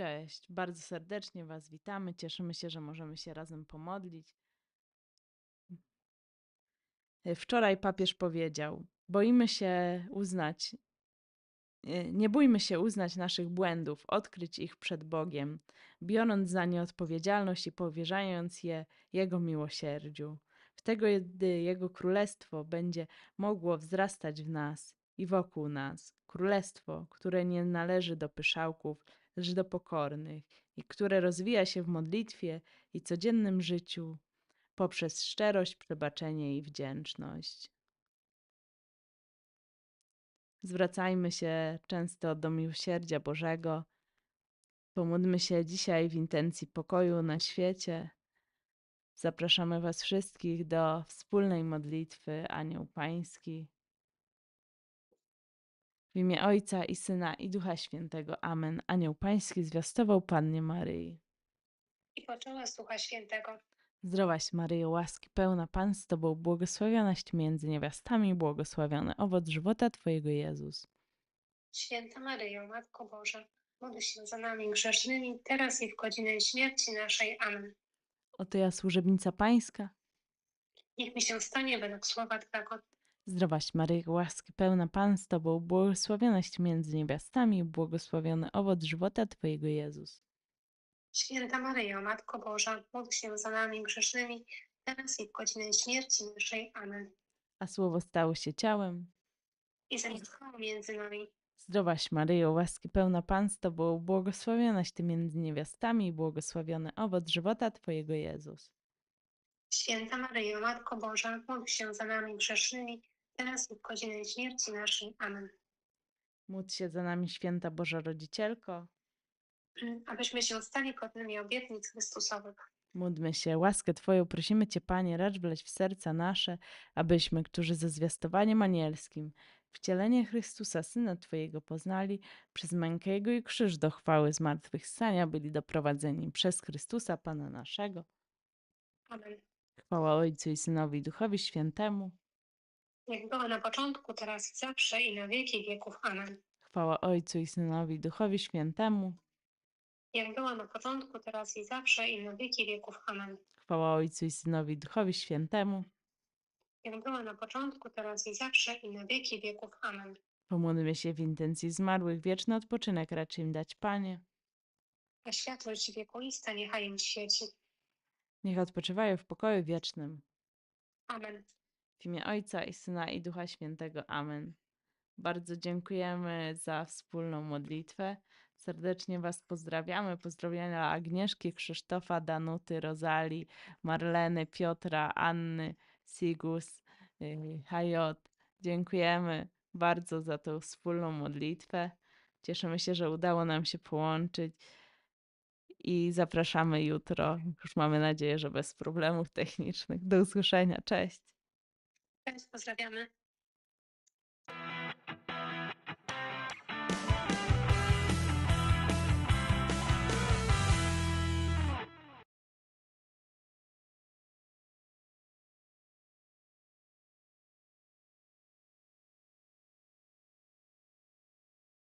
Cześć, bardzo serdecznie Was witamy. Cieszymy się, że możemy się razem pomodlić. Wczoraj papież powiedział: Boimy się uznać, nie- nie bójmy się uznać naszych błędów, odkryć ich przed Bogiem, biorąc za nie odpowiedzialność i powierzając je Jego miłosierdziu. Wtedy Jego królestwo będzie mogło wzrastać w nas i wokół nas. Królestwo, które nie należy do pyszałków, lecz do pokornych i które rozwija się w modlitwie i codziennym życiu poprzez szczerość, przebaczenie i wdzięczność. Zwracajmy się często do miłosierdzia Bożego. Pomódlmy się dzisiaj w intencji pokoju na świecie. Zapraszamy Was wszystkich do wspólnej modlitwy Anioł Pański. W imię Ojca i Syna i Ducha Świętego. Amen. Anioł Pański zwiastował Pannie Maryi. i poczęła z Ducha Świętego. Zdrowaś Maryjo, łaski pełna Pan z Tobą, błogosławionaś Ty między niewiastami, błogosławiony owoc żywota Twojego Jezus. Święta Maryjo, Matko Boża, módl się za nami grzesznymi, teraz i w godzinę śmierci naszej. Amen. Oto ja służebnica Pańska. Niech mi się stanie według słowa Twego. Zdrowaś Maryjo, łaski pełna Pan z Tobą, błogosławionaś między niewiastami, błogosławiony owoc żywota Twojego Jezus. Święta Maryjo, Matko Boża, módl się za nami grzesznymi, teraz i w godzinę śmierci naszej. Amen. A Słowo stało się ciałem. I zamieszkało między nami. Zdrowaś Maryjo, łaski pełna Pan z Tobą, błogosławionaś Ty między niewiastami, błogosławiony owoc żywota Twojego Jezus. Święta Maryjo, Matko Boża, módl się za nami grzesznymi, teraz i w godzinę śmierci naszej. Amen. Módl się za nami, święta Boża Rodzicielko. Abyśmy się stali godnymi obietnic Chrystusowych. Módlmy się, łaskę Twoją prosimy Cię, Panie, racz wleć w serca nasze, abyśmy, którzy ze zwiastowaniem anielskim wcielenie Chrystusa, Syna Twojego poznali, przez mękę Jego i krzyż do chwały zmartwychwstania byli doprowadzeni przez Chrystusa, Pana naszego. Amen. Chwała Ojcu i Synowi i Duchowi Świętemu. Jak była na początku, teraz i zawsze i na wieki wieków. Amen. Chwała Ojcu i Synowi i Duchowi Świętemu. Jak była na początku, teraz i zawsze i na wieki wieków. Amen. Chwała Ojcu i Synowi i Duchowi Świętemu. Jak była na początku, teraz i zawsze i na wieki wieków. Amen. Pomódlmy się w intencji zmarłych, wieczny odpoczynek raczy im dać, Panie. A światłość wiekuista niechaj im świeci. Niech odpoczywają w pokoju wiecznym. Amen. W imię Ojca i Syna i Ducha Świętego. Amen. Bardzo dziękujemy za wspólną modlitwę. Serdecznie Was pozdrawiamy. Pozdrowienia Agnieszki, Krzysztofa, Danuty, Rozali, Marleny, Piotra, Anny, Sigus, yy, Hajot. Dziękujemy bardzo za tą wspólną modlitwę. Cieszymy się, że udało nam się połączyć i zapraszamy jutro. Już mamy nadzieję, że bez problemów technicznych. Do usłyszenia. Cześć. Cześć, pozdrawiamy.